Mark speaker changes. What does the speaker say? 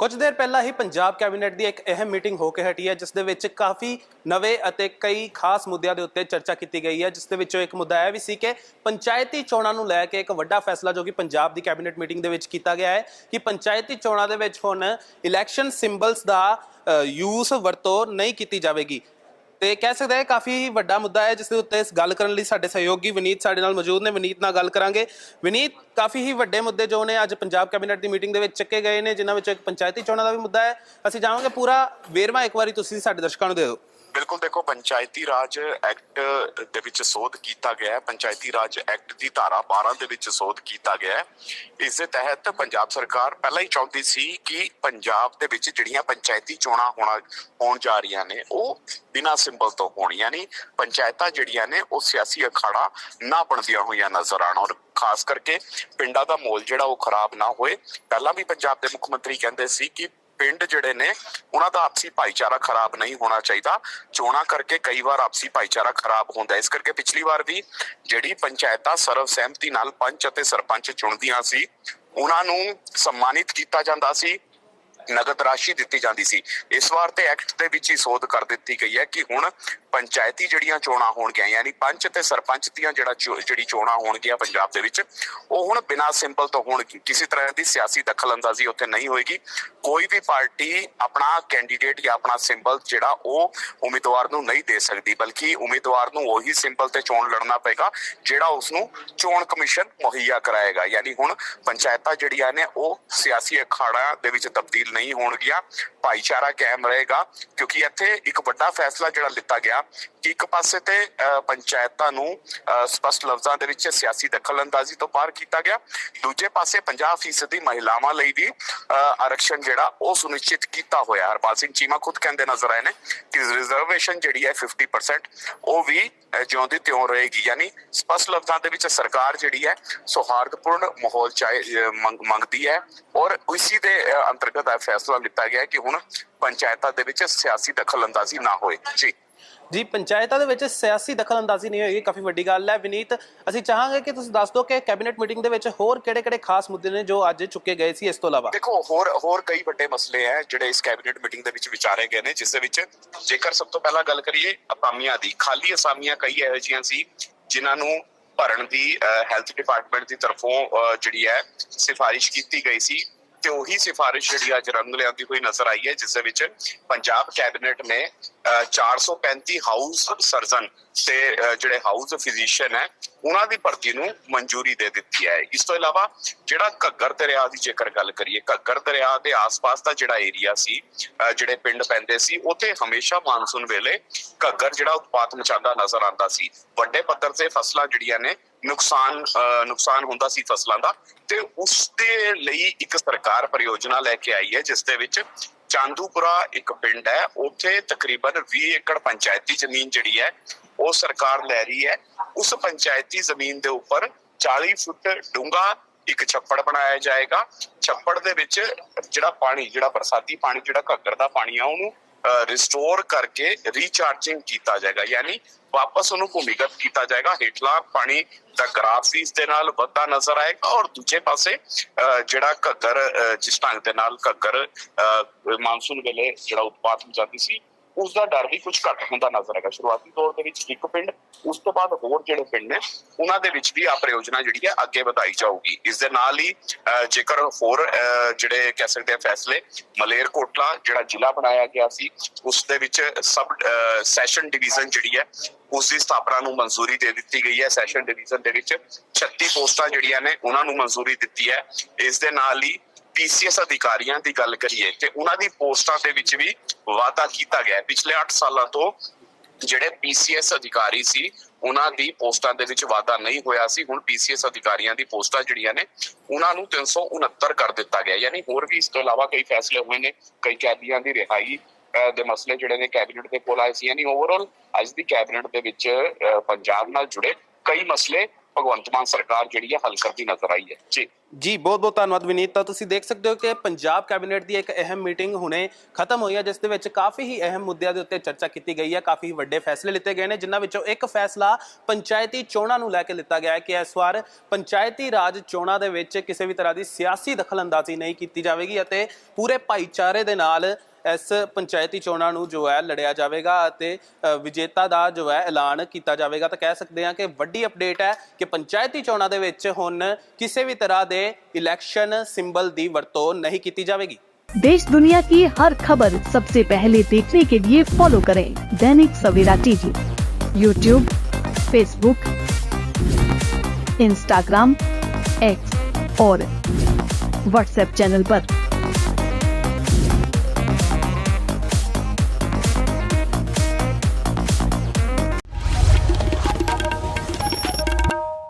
Speaker 1: ਕੁਝ ਦੇਰ ਪਹਿਲਾਂ ਹੀ ਪੰਜਾਬ ਕੈਬਨਿਟ ਦੀ ਇੱਕ ਅਹਿਮ ਮੀਟਿੰਗ ਹੋ ਕੇ ਹਟੀ ਹੈ, ਜਿਸ ਦੇ ਵਿੱਚ ਕਾਫੀ ਨਵੇਂ ਅਤੇ ਕਈ ਖਾਸ ਮੁੱਦਿਆਂ ਦੇ ਉੱਤੇ ਚਰਚਾ ਕੀਤੀ ਗਈ ਹੈ। ਜਿਸ ਦੇ ਵਿੱਚੋਂ ਇੱਕ ਮੁੱਦਾ ਇਹ ਵੀ ਸੀ ਕਿ ਪੰਚਾਇਤੀ ਚੋਣਾਂ ਨੂੰ ਲੈ ਕੇ ਇੱਕ ਵੱਡਾ ਫੈਸਲਾ ਜੋ ਕਿ ਪੰਜਾਬ ਦੀ ਕੈਬਨਿਟ ਮੀਟਿੰਗ ਦੇ ਵਿੱਚ ਕੀਤਾ ਗਿਆ ਹੈ ਕਿ ਪੰਚਾਇਤੀ ਚੋਣਾਂ ਦੇ ਵਿੱਚ ਹੁਣ ਇਲੈਕਸ਼ਨ ਸਿੰਬਲਸ ਦਾ ਯੂਸ ਵਰਤੋਂ ਨਹੀਂ ਕੀਤੀ ਜਾਵੇਗੀ। ਤੇ ਕਹਿ ਸਕਦੇ ਹਾਂ ਕਾਫੀ ਵੱਡਾ ਮੁੱਦਾ ਹੈ ਜਿਸ ਦੇ ਉੱਤੇ ਇਸ ਗੱਲ ਕਰਨ ਲਈ ਸਾਡੇ ਸਹਿਯੋਗੀ ਵਿਨੀਤ ਸਾਡੇ ਨਾਲ ਮੌਜੂਦ ਨੇ। ਵਿਨੀਤ ਨਾਲ ਗੱਲ ਕਰਾਂਗੇ। ਵਿਨੀਤ, ਕਾਫੀ ਹੀ ਵੱਡੇ ਮੁੱਦੇ ਜੋ ਨੇ ਅੱਜ ਪੰਜਾਬ ਕੈਬਨਿਟ ਦੀ ਮੀਟਿੰਗ ਦੇ ਵਿੱਚ ਚੱਕੇ ਗਏ ਨੇ, ਜਿਨ੍ਹਾਂ ਵਿੱਚੋਂ ਇੱਕ ਪੰਚਾਇਤੀ ਚੋਣਾਂ ਦਾ ਵੀ ਮੁੱਦਾ ਹੈ। ਅਸੀਂ ਜਾਵਾਂਗੇ ਪੂਰਾ ਵੇਰਵਾ ਇੱਕ ਵਾਰੀ ਤੁਸੀਂ ਸਾਡੇ ਦਰਸ਼ਕਾਂ ਨੂੰ ਦੇ ਦਿਓ।
Speaker 2: ਬਿਲਕੁਲ ਦੇਖੋ, ਪੰਚਾਇਤੀ ਰਾਜ ਐਕਟ ਦੇ ਵਿੱਚ ਸੋਧ ਕੀਤਾ ਗਿਆ ਹੈ। ਪੰਚਾਇਤੀ ਰਾਜ ਐਕਟ ਦੀ ਧਾਰਾ 12 ਦੇ ਵਿੱਚ ਸੋਧ ਕੀਤਾ ਗਿਆ ਹੈ। ਇਸ ਦੇ ਤਹਿਤ ਪੰਜਾਬ ਸਰਕਾਰ ਪਹਿਲਾਂ ਹੀ ਚਾਹੁੰਦੀ ਸੀ ਕਿ ਪੰਜਾਬ ਦੇ ਵਿੱਚ ਜਿਹੜੀਆਂ ਪੰਚਾਇਤੀ ਚੋਣਾਂ ਹੋਣਾ, ਹੋਣ ਜਾ ਰਹੀਆਂ ਨੇ, ਉਹ ਬਿਨਾਂ ਸਿੰਬਲ ਤੋਂ ਹੋਣ। ਯਾਨੀ ਪੰਚਾਇਤਾਂ ਜਿਹੜੀਆਂ ਨੇ, ਉਹ ਸਿਆਸੀ ਅਖਾੜਾ ਨਾ ਬਣਦੀਆਂ ਹੋਈਆਂ ਨਜ਼ਰ ਆਣ ਔਰ ਖਾਸ ਕਰਕੇ ਪਿੰਡਾਂ ਦਾ ਮਾਹੌਲ ਜਿਹੜਾ ਉਹ ਖਰਾਬ ਨਾ ਹੋਏ। ਪਹਿਲਾਂ ਵੀ ਪੰਜਾਬ ਦੇ ਮੁੱਖ ਮੰਤਰੀ ਕਹਿੰਦੇ ਸੀ ਕਿ ਪਿੰਡ ਜਿਹੜੇ ਨੇ, ਉਹਨਾਂ ਦਾ ਆਪਸੀ ਭਾਈਚਾਰਾ ਖਰਾਬ ਨਹੀਂ ਹੋਣਾ ਚਾਹੀਦਾ। ਚੋਣਾਂ ਕਰਕੇ ਕਈ ਵਾਰ ਆਪਸੀ ਭਾਈਚਾਰਾ ਖਰਾਬ ਹੁੰਦਾ ਇਸ ਕਰਕੇ ਪਿਛਲੀ ਵਾਰ ਵੀ ਜਿਹੜੀ ਪੰਚਾਇਤਾਂ ਸਰਵ ਸਹਿਮਤੀ ਨਾਲ ਪੰਚ ਅਤੇ ਸਰਪੰਚ ਚੁਣਦੀਆਂ ਸੀ, ਉਹਨਾਂ ਨੂੰ ਸਨਮਾਨਿਤ ਕੀਤਾ ਜਾਂਦਾ ਸੀ। ਨਗਦ ਰਾਸ਼ੀ ਦਿੱਤੀ ਜਾਂਦੀ ਸੀ। ਇਸ ਵਾਰ ਤੇ ਐਕਟ ਦੇ ਵਿੱਚ ਹੀ ਸੋਧ ਕਰ ਦਿੱਤੀ ਗਈ ਹੈ ਕਿ ਹੁਣ ਪੰਚਾਇਤੀ ਜਿਹੜੀਆਂ ਚੋਣਾਂ ਹੋਣਗੀਆਂ, ਯਾਨੀ ਪੰਚ ਤੇ ਸਰਪੰਚ ਦੀਆਂ ਜਿਹੜਾ ਜਿਹੜੀ ਚੋਣਾਂ ਹੋਣਗੀਆਂ ਪੰਜਾਬ ਦੇ ਵਿੱਚ, ਉਹ ਹੁਣ ਬਿਨਾਂ ਸਿੰਬਲ ਤੋਂ ਹੋਣਗੀ। ਕਿਸੇ ਤਰ੍ਹਾਂ ਦੀ ਸਿਆਸੀ ਦਖਲਅੰਦਾਜ਼ੀ ਉੱਥੇ ਨਹੀਂ ਹੋਏਗੀ। ਕੋਈ ਵੀ ਪਾਰਟੀ ਆਪਣਾ ਕੈਂਡੀਡੇਟ ਜਾਂ ਆਪਣਾ ਸਿੰਬਲ ਜਿਹੜਾ ਉਹ ਉਮੀਦਵਾਰ ਨੂੰ ਨਹੀਂ ਦੇ ਸਕਦੀ, ਬਲਕਿ ਉਮੀਦਵਾਰ ਨੂੰ ਉਹੀ ਸਿੰਬਲ ਤੇ ਚੋਣ ਲੜਨਾ ਪਏਗਾ, ਜਿਹੜਾ ਉਸ ਨੂੰ ਚੋਣ ਕਮਿਸ਼ਨ ਮੁਹੱਈਆ ਕਰਾਏਗਾ। ਯਾਨੀ ਹੁਣ ਪੰਚਾਇਤਾਂ ਜਿਹੜੀਆਂ ਨੇ, ਉਹ ਸਿਆਸੀ ਅਖਾੜਾ ਦੇ ਵਿੱਚ ਤਬਦੀਲ ਨਹੀਂ ਹੋਣਗੀਆਂ। ਭਾਈਚਾਰਾ ਕਾਇਮ ਰਹੇਗਾ ਕਿਉਂਕਿ ਇੱਥੇ ਇੱਕ ਵੱਡਾ ਫੈਸਲਾ ਜਿਹੜਾ ਲਿੱਤਾ ਗਿਆ ਕਿ ਇੱਕ ਪਾਸੇ ਤੇ ਅਹ, ਪੰਚਾਇਤਾਂ ਨੂੰ ਅਹ, ਸਪਸ਼ਟ ਲਫ਼ਜ਼ਾਂ ਦੇ ਵਿੱਚ ਸਿਆਸੀ ਦਖਲਅੰਦਾਜ਼ੀ ਤੋਂ ਬਾਹਰ ਕੀਤਾ ਗਿਆ। ਦੂਜੇ ਪਾਸੇ 50% ਦੀ ਮਹਿਲਾਵਾਂ ਲਈ ਵੀ ਅਹ, ਆਰਕਸ਼ਣ ਜਿਹੜਾ ਉਹ ਸੁਨਿਸ਼ਚਿਤ ਕੀਤਾ ਹੋਇਆ। ਹਰਪਾਲ ਸਿੰਘ ਚੀਮਾ ਖੁਦ ਕਹਿੰਦੇ ਨਜ਼ਰ ਆਏ ਨੇ ਕਿ ਰਿਜ਼ਰਵੇਸ਼ਨ ਜਿਹੜੀ ਹੈ 50% ਉਹ ਵੀ ਜਿਉਂਦੀ ਤਿਉਂ ਰਹੇਗੀ। ਯਾਨੀ ਸਪਸ਼ਟ ਲਫ਼ਜ਼ਾਂ ਦੇ ਵਿੱਚ ਸਰਕਾਰ ਜਿਹੜੀ ਹੈ ਸੌਹਾਰਦਪੂਰਨ ਮਾਹੌਲ ਚਾਹੇ ਮੰਗ- ਮੰਗਦੀ ਹੈ ਔਰ ਇਸੇ ਦੇ ਅੰਤਰਗਤ ਇਹ ਫੈਸਲਾ ਲਿੱਤਾ ਗਿਆ ਕਿ ਹੁਣ ਪੰਚਾਇਤਾਂ ਦੇ ਵਿੱਚ ਸਿਆਸੀ ਦਖਲਅੰਦਾਜ਼ੀ ਨਾ ਹੋਏ। ਜੀ।
Speaker 1: ਜੀ, ਪੰਚਾਇਤਾਂ ਦੇ ਵਿੱਚ ਸਿਆਸੀ ਦਖਲਅੰਦਾਜ਼ੀ ਨਹੀਂ ਹੋਏਗੀ, ਕਾਫੀ ਵੱਡੀ ਗੱਲ ਹੈ। ਵਿਨੀਤ, ਅਸੀਂ ਚਾਹਾਂਗੇ ਕਿ ਤੁਸੀਂ ਦੱਸ ਦਿਓ ਕਿ ਕੈਬਨਿਟ ਮੀਟਿੰਗ ਦੇ ਵਿੱਚ ਹੋਰ ਕਿਹੜੇ-ਕਿਹੜੇ ਖਾਸ ਮੁੱਦੇ ਨੇ ਜੋ ਅੱਜ ਚੁੱਕੇ ਗਏ ਸੀ ਇਸ ਤੋਂ ਇਲਾਵਾ?
Speaker 2: ਦੇਖੋ, ਹੋਰ ਹੋਰ ਕਈ ਵੱਡੇ ਮਸਲੇ ਹੈ ਜਿਹੜੇ ਇਸ ਕੈਬਨਿਟ ਮੀਟਿੰਗ ਦੇ ਵਿੱਚ ਵਿਚਾਰੇ ਗਏ ਨੇ, ਜਿਸ ਦੇ ਵਿੱਚ ਜੇਕਰ ਸਭ ਤੋਂ ਪਹਿਲਾਂ ਗੱਲ ਕਰੀਏ ਅਸਾਮੀਆਂ ਦੀ, ਖਾਲੀ ਅਸਾਮੀਆਂ ਕਈ ਇਹੋ ਜਿਹੀਆਂ ਸੀ ਜਿਨ੍ਹਾਂ ਨੂੰ ਭਰਨ ਦੀ ਹੈਲਥ ਡਿਪਾਰਟਮੈਂਟ ਦੀ ਤਰਫੋਂ ਜਿਹੜੀ ਹੈ ਸਿਫਾਰਿਸ਼ ਕੀਤੀ ਗਈ ਸੀ ਤੇ ਉਹੀ ਸਿਫਾਰਿਸ਼ ਜਿਹੜੀ ਅੱਜ ਰੰਗ ਲਿਆਂਦੀ ਹੋਈ ਨਜ਼ਰ ਆਈ ਹੈ, ਜਿਸ ਦੇ ਵਿੱਚ ਪੰਜਾਬ ਕੈਬਨਿਟ ਨੇ 435 ਹਾਊਸ ਸਰਜਨ ਤੇ ਜਿਹੜੇ ਹਾਊਸ ਫਿਜ਼ੀਸ਼ੀਅਨ ਹੈ, ਉਹਨਾਂ ਦੀ ਭਰਤੀ ਨੂੰ ਮਨਜ਼ੂਰੀ ਦੇ ਦਿੱਤੀ ਹੈ। ਇਸ ਤੋਂ ਇਲਾਵਾ ਜਿਹੜਾ ਘੱਗਰ ਦਰਿਆ ਦੀ ਜੇਕਰ ਗੱਲ ਕਰੀਏ, ਘੱਗਰ ਦਰਿਆ ਦੇ ਆਸ-ਪਾਸ ਦਾ ਜਿਹੜਾ ਏਰੀਆ ਸੀ ਜਿਹੜੇ ਪਿੰਡ ਪੈਂਦੇ ਸੀ, ਉੱਥੇ ਹਮੇਸ਼ਾ ਮਾਨਸੂਨ ਵੇਲੇ ਘੱਗਰ ਜਿਹੜਾ ਉਤਪਾਤ ਮਚਾਉਂਦਾ ਨਜ਼ਰ ਆਉਂਦਾ ਸੀ। ਵੱਡੇ ਪੱਧਰ ਤੇ ਫਸਲਾਂ ਜਿਹੜੀਆਂ ਨੇ, ਨੁਕਸਾਨ ਨੁਕਸਾਨ ਹੁੰਦਾ ਸੀ ਫਸਲਾਂ ਦਾ ਤੇ ਉਸ ਦੇ ਲਈ ਇੱਕ ਸਰਕਾਰ ਪਰਿਯੋਜਨਾ ਲੈ ਕੇ ਆਈ ਹੈ, ਜਿਸ ਦੇ ਵਿੱਚ ਚਾਂਦੂਪੁਰਾ ਇੱਕ ਪਿੰਡ ਹੈ, ਉੱਥੇ ਤਕਰੀਬਨ 20 ਏਕੜ ਪੰਚਾਇਤੀ ਜ਼ਮੀਨ ਜਿਹੜੀ ਹੈ, ਉਹ ਸਰਕਾਰ ਲੈ ਰਹੀ ਹੈ। ਉਸ ਪੰਚਾਇਤੀ ਜ਼ਮੀਨ ਦੇ ਉੱਪਰ 40 ਫੁੱਟ ਡੂੰਘਾ ਇੱਕ ਛੱਪੜ ਬਣਾਇਆ ਜਾਏਗਾ। ਛੱਪੜ ਦੇ ਵਿੱਚ ਜਿਹੜਾ ਪਾਣੀ, ਜਿਹੜਾ ਬਰਸਾਤੀ ਪਾਣੀ, ਜਿਹੜਾ ਘੱਗਰ ਦਾ ਪਾਣੀ ਆ ਉਹਨੂੰ ਰਿਸਟੋਰ ਕਰਕੇ ਰੀਚਾਰਜਿੰਗ ਕੀਤਾ ਜਾਏਗਾ। ਯਾਨੀ ਵਾਪਸ ਉਹਨੂੰ ਭੂਮੀਗਤ ਕੀਤਾ ਜਾਏਗਾ। ਹੇਠਲਾ ਪਾਣੀ ਦਾ ਗ੍ਰਾਫ ਵੀ ਇਸ ਦੇ ਨਾਲ ਵੱਧਦਾ ਨਜ਼ਰ ਆਏਗਾ ਔਰ ਦੂਜੇ ਪਾਸੇ ਅਹ, ਜਿਹੜਾ ਘੱਗਰ ਜਿਸ ਢੰਗ ਦੇ ਨਾਲ ਘੱਗਰ ਅਹ, ਮਾਨਸੂਨ ਵੇਲੇ ਜਿਹੜਾ ਉਤਪਾਦ ਹੋ ਜਾਂਦੀ ਸੀ ਉਸ ਦਾ ਡਰ ਵੀ ਕੁਝ ਘੱਟ ਹੁੰਦਾ ਨਜ਼ਰ ਆਏਗਾ ਸ਼ੁਰੂਆਤੀ ਤੌਰ ਦੇ ਵਿੱਚ ਇੱਕ ਪਿੰਡ, ਉਸ ਤੋਂ ਬਾਅਦ ਹੋਰ ਜਿਹੜੇ ਪਿੰਡ ਨੇ, ਉਹਨਾਂ ਦੇ ਵਿੱਚ ਵੀ ਆ ਪ੍ਰਯੋਜਨਾ ਜਿਹੜੀ ਹੈ ਅੱਗੇ ਵਧਾਈ ਜਾਊਗੀ। ਇਸ ਦੇ ਨਾਲ ਹੀ ਜੇਕਰ ਹੋਰ ਜਿਹੜੇ ਕਹਿ ਸਕਦੇ ਆ ਫੈਸਲੇ, ਮਲੇਰਕੋਟਲਾ ਜਿਹੜਾ ਜ਼ਿਲ੍ਹਾ ਬਣਾਇਆ ਗਿਆ ਸੀ, ਉਸ ਦੇ ਵਿੱਚ ਸਬ ਸੈਸ਼ਨ ਡਿਵੀਜ਼ਨ ਜਿਹੜੀ ਹੈ, ਉਸ ਦੀ ਸਥਾਪਨਾ ਨੂੰ ਮਨਜ਼ੂਰੀ ਦੇ ਦਿੱਤੀ ਗਈ ਹੈ। ਸੈਸ਼ਨ ਡਿਵੀਜ਼ਨ ਦੇ ਵਿੱਚ 36 ਪੋਸਟਾਂ ਜਿਹੜੀਆਂ ਨੇ, ਉਹਨਾਂ ਨੂੰ ਮਨਜ਼ੂਰੀ ਦਿੱਤੀ ਹੈ। ਇਸ ਦੇ ਨਾਲ ਹੀ ਪੀਸੀਐਸ ਅਧਿਕਾਰੀਆਂ ਦੀ ਗੱਲ ਕਰੀਏ ਤੇ ਉਹਨਾਂ ਦੀ ਪੋਸਟਾਂ ਦੇ ਵਿੱਚ ਵੀ ਵਾਅਦਾ ਕੀਤਾ ਗਿਆ ਪਿਛਲੇ 8 ਸਾਲਾਂ ਤੋਂ ਜਿਹੜੇ ਪੀਸੀਐਸ ਅਧਿਕਾਰੀ ਸੀ ਉਹਨਾਂ ਦੀ ਪੋਸਟਾਂ ਦੇ ਵਿੱਚ ਵਾਅਦਾ ਨਹੀਂ ਹੋਇਆ ਸੀ। ਹੁਣ ਪੀਸੀਐਸ ਅਧਿਕਾਰੀਆਂ ਦੀ ਪੋਸਟਾਂ ਜਿਹੜੀਆਂ ਨੇ ਉਹਨਾਂ ਨੂੰ 369 ਕਰ ਦਿੱਤਾ ਗਿਆ। ਯਾਨੀ ਹੋਰ ਵੀ ਇਸ ਤੋਂ ਇਲਾਵਾ ਕਈ ਫੈਸਲੇ ਹੋਏ ਨੇ ਕਈ ਕੈਦੀਆਂ ਦੀ ਰਿਹਾਈ ਦੇ ਮਸਲੇ ਜਿਹੜੇ ਨੇ ਕੈਬਨਿਟ ਦੇ ਕੋਲ ਆਏ ਸੀ। ਯਾਨੀ ਓਵਰਆਲ ਅੱਜ ਦੀ ਕੈਬਨਿਟ ਦੇ ਵਿੱਚ ਅਹ, ਪੰਜਾਬ ਨਾਲ ਜੁੜੇ ਕਈ ਮਸਲੇ ਭਗਵੰਤ ਮਾਨ ਸਰਕਾਰ ਜਿਹੜੀ ਹੈ ਹੱਲ ਕਰਦੀ ਨਜ਼ਰ ਆਈ ਹੈ। ਜੀ।
Speaker 1: ਜੀ, ਬਹੁਤ ਬਹੁਤ ਧੰਨਵਾਦ ਵਿਨੀਤ। ਤਾਂ ਤੁਸੀਂ ਦੇਖ ਸਕਦੇ ਹੋ ਕਿ ਪੰਜਾਬ ਕੈਬਨਿਟ ਦੀ ਇੱਕ ਅਹਿਮ ਮੀਟਿੰਗ ਹੁਣੇ ਖਤਮ ਹੋਈ ਹੈ, ਜਿਸ ਦੇ ਵਿੱਚ ਕਾਫੀ ਹੀ ਅਹਿਮ ਮੁੱਦਿਆਂ ਦੇ ਉੱਤੇ ਚਰਚਾ ਕੀਤੀ ਗਈ ਹੈ। ਕਾਫੀ ਵੱਡੇ ਫੈਸਲੇ ਲਿੱਤੇ ਗਏ ਨੇ, ਜਿਨ੍ਹਾਂ ਵਿੱਚੋਂ ਇੱਕ ਫੈਸਲਾ ਪੰਚਾਇਤੀ ਚੋਣਾਂ ਨੂੰ ਲੈ ਕੇ ਲਿੱਤਾ ਗਿਆ ਹੈ ਕਿ ਇਸ ਵਾਰ ਪੰਚਾਇਤੀ ਰਾਜ ਚੋਣਾਂ ਦੇ ਵਿੱਚ ਕਿਸੇ ਵੀ ਤਰ੍ਹਾਂ ਦੀ ਸਿਆਸੀ ਦਖਲਅੰਦਾਜ਼ੀ ਨਹੀਂ ਕੀਤੀ ਜਾਵੇਗੀ ਅਤੇ ਪੂਰੇ ਭਾਈਚਾਰੇ ਦੇ ਨਾਲ ਇਸ ਪੰਚਾਇਤੀ ਚੋਣਾਂ ਨੂੰ ਜੋ ਹੈ ਲੜਿਆ ਜਾਵੇਗਾ ਅਤੇ ਵਿਜੇਤਾ ਦਾ ਜੋ ਹੈ ਐਲਾਨ ਕੀਤਾ ਜਾਵੇਗਾ। ਤਾਂ ਕਹਿ ਸਕਦੇ ਹਾਂ ਕਿ ਵੱਡੀ ਅਪਡੇਟ ਹੈ ਕਿ ਪੰਚਾਇਤੀ ਚੋਣਾਂ ਦੇ ਵਿੱਚ ਹੁਣ ਕਿਸੇ ਵੀ ਤਰ੍ਹਾਂ ਦੇ ਇਲੈਕਸ਼ਨ ਸਿੰਬਲ ਦੀ ਵਰਤੋਂ ਨਹੀਂ ਕੀਤੀ ਜਾਵੇਗੀ
Speaker 3: देश दुनिया की हर खबर सबसे पहले देखने के लिए फॉलो करें Dainik Savera TV YouTube Facebook Instagram X और व्हाट्सएप चैनल पर।